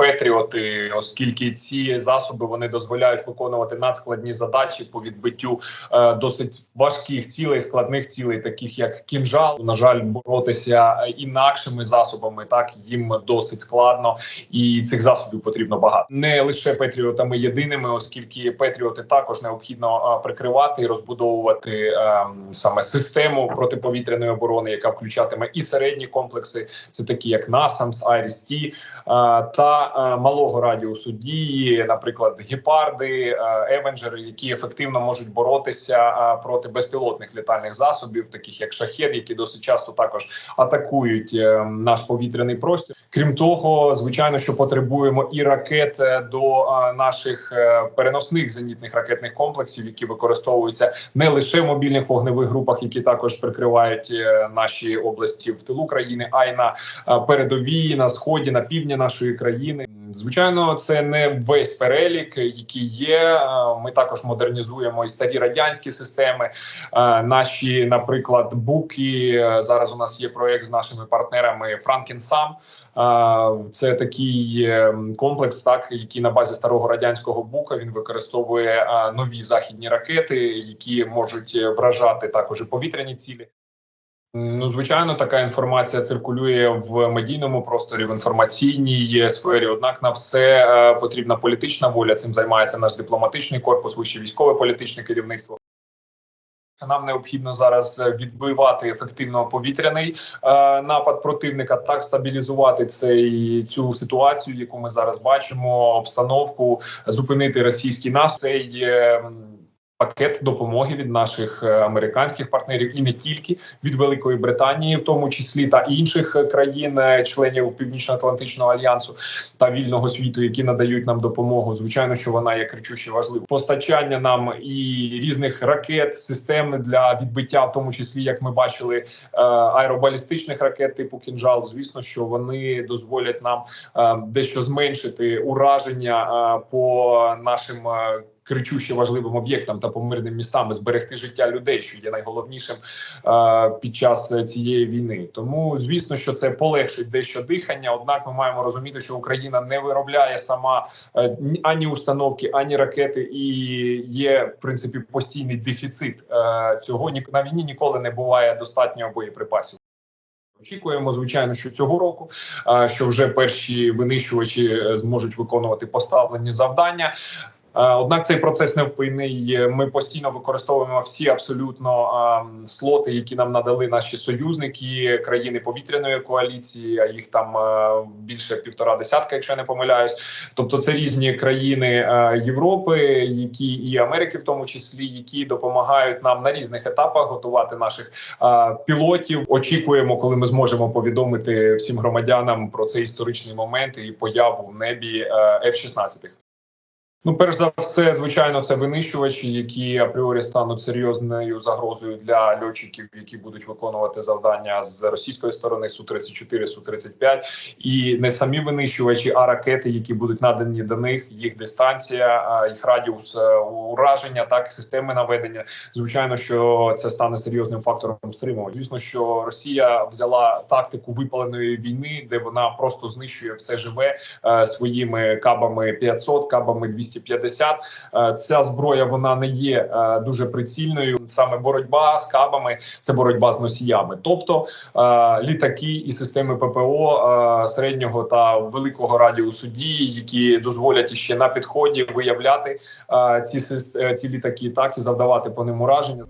Петріоти, оскільки ці засоби вони дозволяють виконувати надскладні задачі по відбиттю е, досить важких цілей, складних цілей, таких як кінжал. На жаль, боротися інакшими засобами так їм досить складно, і цих засобів потрібно багато. Не лише Петріотами єдиними, оскільки Петріоти також необхідно е, прикривати і розбудовувати е, саме систему протиповітряної оборони, яка включатиме і середні комплекси, це такі як NASAMS, IRIS-T, е, та малого радіусу дії, наприклад, гепарди, е, евенджери, які ефективно можуть боротися е, проти безпілотних літальних засобів, таких як шахет, які досить часто також атакують е, наш повітряний простір. Крім того, звичайно, що потребуємо і ракет е, до е, наших е, переносних зенітних ракетних комплексів, які використовуються не лише в мобільних вогневих групах, які також прикривають е, наші області в тилу країни, а й на е, передовій, на сході, на півдні нашої країни. Звичайно, це не весь перелік, який є. Е, Ми також модернізуємо і старі радянські системи. Е, Наші, наприклад, буки е, зараз. У нас є проект з нашими партнерами Франкінсам. Е, Це такий комплекс, так який на базі старого радянського бука він використовує нові західні ракети, які можуть вражати також і повітряні цілі. Ну, звичайно, така інформація циркулює в медійному просторі, в інформаційній сфері. Однак на все е, потрібна політична воля. Цим займається наш дипломатичний корпус, вище військове політичне керівництво. Нам необхідно зараз відбивати ефективно повітряний е, напад противника, так стабілізувати цей цю ситуацію, яку ми зараз бачимо, обстановку, зупинити російський наступ. Цей е, пакет допомоги від наших е, американських партнерів і не тільки від Великої Британії, в тому числі та інших е, країн, е, Північно-Атлантичного альянсу та вільного світу, які надають нам допомогу. Звичайно, що вона є кричуще важлива. Постачання нам і різних ракет, систем для відбиття, в тому числі, як ми бачили, аеробалістичних ракет типу кінжал. Звісно, що вони дозволять нам дещо зменшити ураження по нашим. Кричуще важливим об'єктам та по мирним містам зберегти життя людей, що є найголовнішим е, під час цієї війни. Тому звісно, що це полегшить дещо дихання. Однак, ми маємо розуміти, що Україна не виробляє сама е, ані установки, ані ракети, і є в принципі постійний дефіцит е, цього. Ні на війні ніколи не буває достатньо боєприпасів. Очікуємо, звичайно, що цього року, е, що вже перші винищувачі е, зможуть виконувати поставлені завдання. Е, Однак цей процес невпинний. Е, Ми постійно використовуємо всі абсолютно ем, слоти, які нам надали наші союзники, країни повітряної коаліції. А їх там е, більше півтора десятка, якщо я не помиляюсь. Тобто, це різні країни е, Європи, які і Америки, в тому числі, які допомагають нам на різних етапах готувати наших е, пілотів. Очікуємо, коли ми зможемо повідомити всім громадянам про цей історичний момент і появу в небі е, F-16. Ну, перш за все, звичайно, це винищувачі, які апріорі стануть серйозною загрозою для льотчиків, які будуть виконувати завдання з російської сторони су 34 су 35 і не самі винищувачі, а ракети, які будуть надані до них, їх дистанція, їх радіус е, ураження, так системи наведення. Звичайно, що це стане серйозним фактором стримування. Звісно, що Росія взяла тактику випаленої війни, де вона просто знищує все живе е, своїми кабами 500, кабами 250. Е, Ця зброя вона не є е, дуже прицільною. Саме боротьба з кабами це боротьба з носіями, тобто е, літаки і системи ППО середнього та великого радіусу дії, які дозволять іще на підході виявляти ці ці літаки, так і завдавати по ним ураження.